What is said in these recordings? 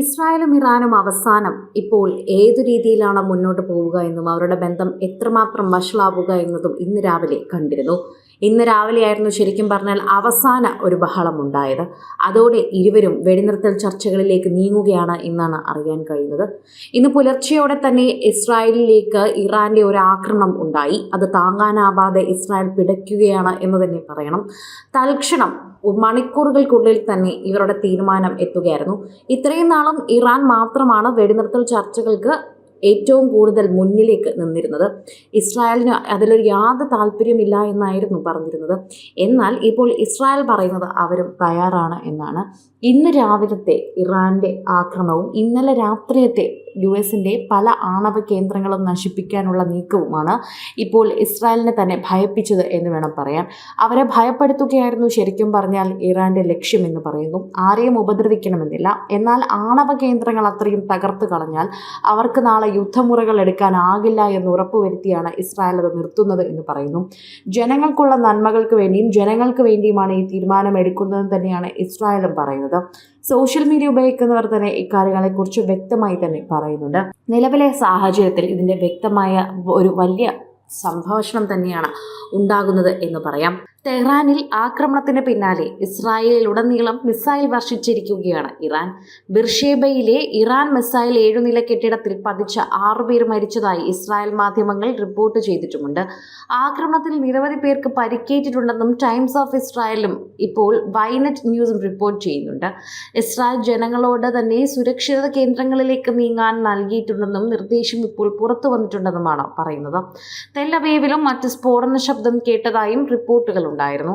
ഇസ്രായേലും ഇറാനും അവസാനം ഇപ്പോൾ ഏതു രീതിയിലാണ് മുന്നോട്ട് പോവുക എന്നും അവരുടെ ബന്ധം എത്രമാത്രം വഷളാവുക എന്നതും ഇന്ന് രാവിലെ കണ്ടിരുന്നു. ഇന്ന് രാവിലെയായിരുന്നു ശരിക്കും പറഞ്ഞാൽ അവസാന ഒരു ബഹളം ഉണ്ടായത് അതോടെ ഇരുവരും വെടിനിർത്തൽ ചർച്ചകളിലേക്ക് നീങ്ങുകയാണ് എന്നാണ് അറിയാൻ കഴിയുന്നത്. ഇന്ന് പുലർച്ചെയോടെ തന്നെ ഇസ്രായേലിലേക്ക് ഇറാന്റെ ഒരു ആക്രമണം ഉണ്ടായി. അത് താങ്ങാനാവാതെ ഇസ്രായേൽ പിടയ്ക്കുകയാണ് എന്ന് തന്നെ പറയണം. തൽക്ഷണം മണിക്കൂറുകൾക്കുള്ളിൽ തന്നെ ഇവരുടെ തീരുമാനം എത്തുകയായിരുന്നു. ഇത്രയും നാളും ഇറാൻ മാത്രമാണ് വെടിനിർത്തൽ ചർച്ചകൾക്ക് ഏറ്റവും കൂടുതൽ മുന്നിലേക്ക് നിന്നിരുന്നത്. ഇസ്രായേലിന് അതിലൊരു യാതൊരു താല്പര്യമില്ല എന്നായിരുന്നു പറഞ്ഞിരുന്നത്. എന്നാൽ ഇപ്പോൾ ഇസ്രായേൽ പറയുന്നത് അവരും തയ്യാറാണ് എന്നാണ്. ഇന്ന് രാവിലത്തെ ഇറാന്റെ ആക്രമണവും ഇന്നലെ രാത്രിയത്തെ യു എസിന്റെ പല ആണവ കേന്ദ്രങ്ങളും നശിപ്പിക്കാനുള്ള നീക്കവുമാണ് ഇപ്പോൾ ഇസ്രായേലിനെ തന്നെ ഭയപ്പിച്ചത് എന്ന് വേണം പറയാൻ. അവരെ ഭയപ്പെടുത്തുകയായിരുന്നു ശരിക്കും പറഞ്ഞാൽ ഇറാന്റെ ലക്ഷ്യം എന്ന് പറയുന്നു. ആരെയും ഉപദ്രവിക്കണമെന്നില്ല. എന്നാൽ ആണവ കേന്ദ്രങ്ങൾ അത്രയും തകർത്തു കളഞ്ഞാൽ അവർക്ക് നാളെ യുദ്ധമുറകൾ എടുക്കാനാകില്ല എന്ന് ഉറപ്പുവരുത്തിയാണ് ഇസ്രായേൽ അത് നിർത്തുന്നത് എന്ന് പറയുന്നു. ജനങ്ങൾക്കുള്ള നന്മകൾക്ക് വേണ്ടിയും ജനങ്ങൾക്ക് വേണ്ടിയുമാണ് ഈ തീരുമാനം എടുക്കുന്നതെന്ന് തന്നെയാണ് ഇസ്രായേലും പറയുന്നത്. സോഷ്യൽ മീഡിയ ഉപയോഗിക്കുന്നവർ തന്നെ ഇക്കാര്യങ്ങളെക്കുറിച്ച് വ്യക്തമായി തന്നെ പറയുന്നുണ്ട്. നിലവിലെ സാഹചര്യത്തിൽ ഇതിന്റെ വ്യക്തമായ ഒരു വലിയ സംഭാഷണം തന്നെയാണ് ഉണ്ടാകുന്നത് എന്ന് പറയാം. ടെഹ്റാനിൽ ആക്രമണത്തിന് പിന്നാലെ ഇസ്രായേലിൽ ഉടനീളം മിസൈൽ വർഷിച്ചിരിക്കുകയാണ് ഇറാൻ. ബിർഷേബയിലെ ഇറാൻ മിസൈൽ ഏഴുനില കെട്ടിടത്തിൽ പതിച്ച ആറുപേർ മരിച്ചതായി ഇസ്രായേൽ മാധ്യമങ്ങൾ റിപ്പോർട്ട് ചെയ്തിട്ടുമുണ്ട്. ആക്രമണത്തിൽ നിരവധി പേർക്ക് പരിക്കേറ്റിട്ടുണ്ടെന്നും ടൈംസ് ഓഫ് ഇസ്രായേലും ഇപ്പോൾ വൈനറ്റ് ന്യൂസും റിപ്പോർട്ട് ചെയ്യുന്നുണ്ട്. ഇസ്രായേൽ ജനങ്ങളോട് തന്നെ സുരക്ഷിത കേന്ദ്രങ്ങളിലേക്ക് നീങ്ങാൻ നൽകിയിട്ടുണ്ടെന്നും നിർദ്ദേശം ഇപ്പോൾ പുറത്തു വന്നിട്ടുണ്ടെന്നുമാണ് പറയുന്നത് തെല്ലവീവിലും മറ്റ് സ്ഫോടന ശബ്ദം കേട്ടതായും റിപ്പോർട്ടുകളുണ്ട്. ഉണ്ടായിരുന്നു.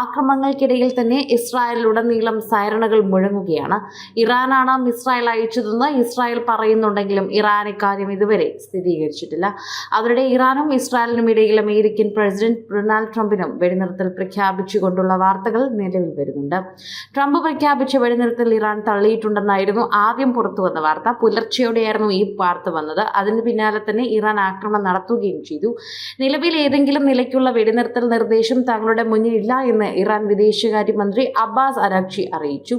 ആക്രമണങ്ങൾക്കിടയിൽ തന്നെ ഇസ്രായേലിലുടനീളം സൈറണുകൾ മുഴങ്ങുകയാണ്. ഇറാനാണ് ഇസ്രായേൽ അയച്ചതെന്ന് ഇസ്രായേൽ പറയുന്നുണ്ടെങ്കിലും ഇറാൻ ഇക്കാര്യം ഇതുവരെ സ്ഥിരീകരിച്ചിട്ടില്ല. അവരുടെ ഇറാനും ഇസ്രായേലിനും ഇടയിൽ അമേരിക്കൻ പ്രസിഡന്റ് ഡൊണാൾഡ് ട്രംപിനും വെടിനിർത്തൽ പ്രഖ്യാപിച്ചുകൊണ്ടുള്ള വാർത്തകൾ നിലവിൽ വരുന്നുണ്ട്. ട്രംപ് പ്രഖ്യാപിച്ച വെടിനിർത്തൽ ഇറാൻ തള്ളിയിട്ടുണ്ടെന്നായിരുന്നു ആദ്യം പുറത്തുവന്ന വാർത്ത. പുലർച്ചെയോടെയായിരുന്നു ഈ വാർത്ത വന്നത്. അതിന് പിന്നാലെ തന്നെ ഇറാൻ ആക്രമണം നടത്തുകയും ചെയ്തു. നിലവിൽ ഏതെങ്കിലും നിലയ്ക്കുള്ള വെടിനിർത്തൽ നിർദ്ദേശം തങ്ങളുടെ മുന്നിലില്ല എന്ന് ഇറാൻ വിദേശകാര്യമന്ത്രി അബ്ബാസ് അരാക്ഷി അറിയിച്ചു.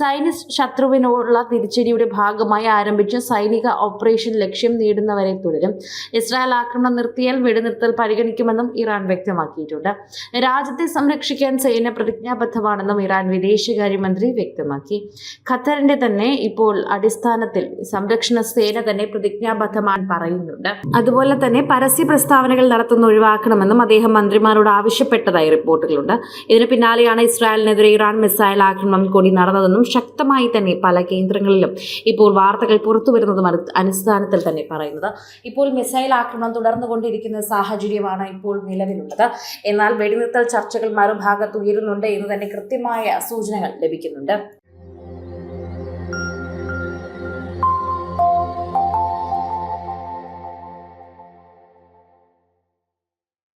സൈനിസ് ശത്രുവിനോടുള്ള തിരിച്ചടിയുടെ ഭാഗമായി ആരംഭിച്ച സൈനിക ഓപ്പറേഷൻ ലക്ഷ്യം നേടുന്നവരെ തുടരും. ഇസ്രായേൽ ആക്രമണം നിർത്തിയാൽ വെടിനിർത്തൽ പരിഗണിക്കുമെന്നും ഇറാൻ വ്യക്തമാക്കിയിട്ടുണ്ട്. രാജ്യത്തെ സംരക്ഷിക്കാൻ സേന പ്രതിജ്ഞാബദ്ധമാണെന്നും ഇറാൻ വിദേശകാര്യമന്ത്രി വ്യക്തമാക്കി. ഖത്തറിന്റെ തന്നെ ഇപ്പോൾ അടിസ്ഥാനത്തിൽ സംരക്ഷണ സേന തന്നെ പ്രതിജ്ഞാബദ്ധമാണ് പറയുന്നുണ്ട്. അതുപോലെ തന്നെ പരസ്യ പ്രസ്താവനകൾ നടത്തുന്ന ഒഴിവാക്കണമെന്നും അദ്ദേഹം മന്ത്രിമാരോട് ആവശ്യപ്പെട്ടതായി റിപ്പോർട്ടുകളുണ്ട്. ഇതിന് പിന്നാലെയാണ് ഇസ്രായേലിനെതിരെ ഇറാൻ മിസൈൽ ആക്രമണം കൂടി നടന്നതെന്നും ശക്തമായി തന്നെ പല കേന്ദ്രങ്ങളിലും ഇപ്പോൾ വാർത്തകൾ പുറത്തു വരുന്നതും അടിസ്ഥാനത്തിൽ തന്നെ പറയുന്നത്. ഇപ്പോൾ മിസൈൽ ആക്രമണം തുടർന്നുകൊണ്ടിരിക്കുന്ന സാഹചര്യമാണ് ഇപ്പോൾ നിലവിലുള്ളത്. എന്നാൽ വെടിനിർത്തൽ ചർച്ചകൾ മറുഭാഗത്ത് ഉയരുന്നുണ്ട് എന്ന് തന്നെ കൃത്യമായ സൂചനകൾ ലഭിക്കുന്നുണ്ട്.